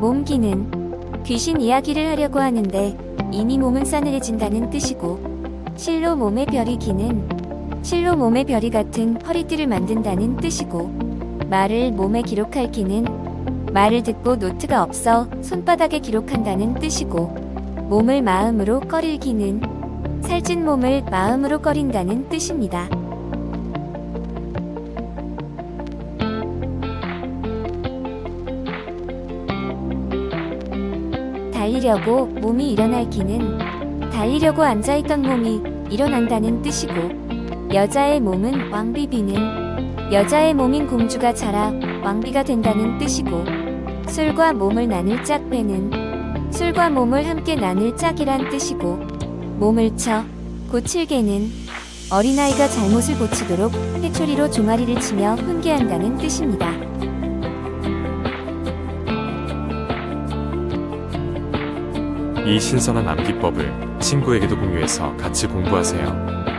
몸기는 귀신 이야기를 하려고 하는데 이미 몸은 싸늘해진다는 뜻이고 실로 몸의 별이 기는 실로 몸의 별이 같은 허리띠를 만든다는 뜻이고 말을 몸에 기록할 기는 말을 듣고 노트가 없어 손바닥에 기록한다는 뜻이고 몸을 마음으로 꺼릴 기는 살찐 몸을 마음으로 꺼린다는 뜻입니다. 달리려고 몸이 일어날 기는 달리려고 앉아있던 몸이 일어난다는 뜻이고 여자의 몸은 왕비비는 여자의 몸인 공주가 자라 왕비가 된다는 뜻이고 술과 몸을 나눌 짝배는 술과 몸을 함께 나눌 짝이란 뜻이고 몸을 쳐 고칠개는 어린아이가 잘못을 고치도록 회초리로 종아리를 치며 훈계한다는 뜻입니다. 이 신선한 암기법을 친구에게도 공유해서 같이 공부하세요.